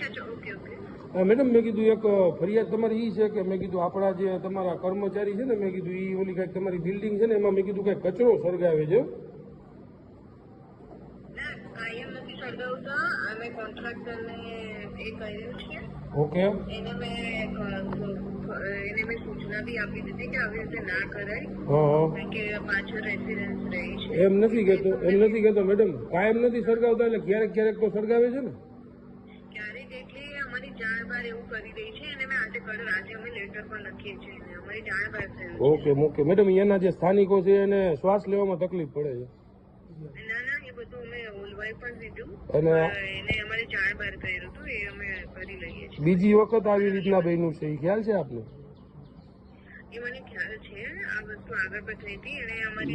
Okay, okay. Madam મેં કીધું એક ફરિયાદ તમારી એ છે કે મેં કીધું આપણા જે તમારા કર્મચારી છે ને મેં કીધું એ ઓલી કાંઈક તમારી બિલ્ડિંગ છે ને એમાં મેં કીધું કાંઈક કચરો સળગાવે છે. ઓકે. એને મેં ક- એને મેં સૂચના બી આપી દીધી કે આવી રીતે ના કરાય. હા હા. કે પાછળ રેસિડન્સ રહી છે. એમ નથી કહેતો એમ નથી કહેતો મેડમ. કાયમ નથી સળગાવતા એટલે ક્યારેક ક્યારેક તો સળગાવે છે ને. અમારી જાણ બહાર એવું કરી રહી છે અને મેં આજે કડર આજે અમે લેટર પણ લખીએ છીએ અમારી જાણ બહાર થયું ઓકે ઓકે. મેડમ અહીંયાના જે સ્થાનિકો છે એને શ્વાસ લેવામાં તકલીફ પડે છે. છે ના ના એ બધું અમે ઓલવાઈ પણ દીધું અને એને અમારી જાણ બહાર કર્યું હતું એ અમે કરી લઈએ છીએ. બીજી વખત આવી રીતના બન્યું છે? એ ખ્યાલ છે. આપને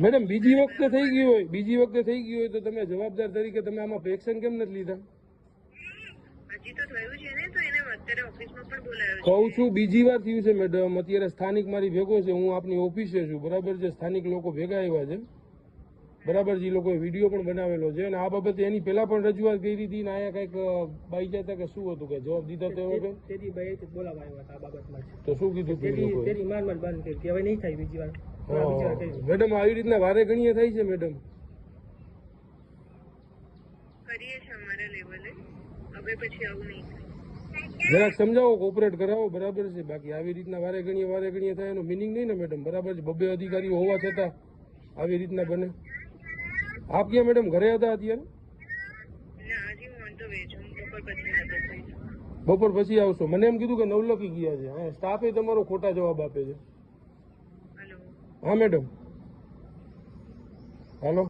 મેડમ બીજી વખતે થઈ ગયું હોય. બીજી વખતે થઈ ગયું હોય તો તમે જવાબદાર તરીકે તમે આમાં એક્શન કેમ નથી લીધા? હજી તો થયું છે ને. કહું છું બીજી વાર થયું છે મેડમ. અત્યારે સ્થાનિક મારી ભેગો છે હું આપની ઓફિસે છું. બરાબર છે સ્થાનિક લોકો ભેગા આવ્યા છે. બરાબર છે એ લોકોએ વીડિયો પણ બનાવેલો છે. અને આ બાબતે એની પહેલા પણ રજૂઆત કરી હતી ને અહીંયા કંઈક બાઈ જતા કે શું હતું કે જવાબ દીધો તો એવો તો શું કીધું મેડમ આવી રીતના વારે ઘણીએ થાય છે મેડમ? કરીએ છીએ અમારા લેવલે. હવે પછી આવું નહીં જરાક સમજાવો કોપરેટ કરાવો બરાબર છે. બાકી આવી રીતના વારે ગણીએ વારે ગણીએ થાય એનો મિનિંગ નહીં ને મેડમ બરાબર છે. બબ્બે અધિકારીઓ હોવા છતાં આવી રીતના બને. આપ ક્યાં મેડમ ઘરે હતા અત્યારે? બપોર પછી આવશો. મને એમ કીધું કે નવલખી ગયા છે. હા સ્ટાફે તમારો ખોટા જવાબ આપે છે. હા મેડમ હાલો.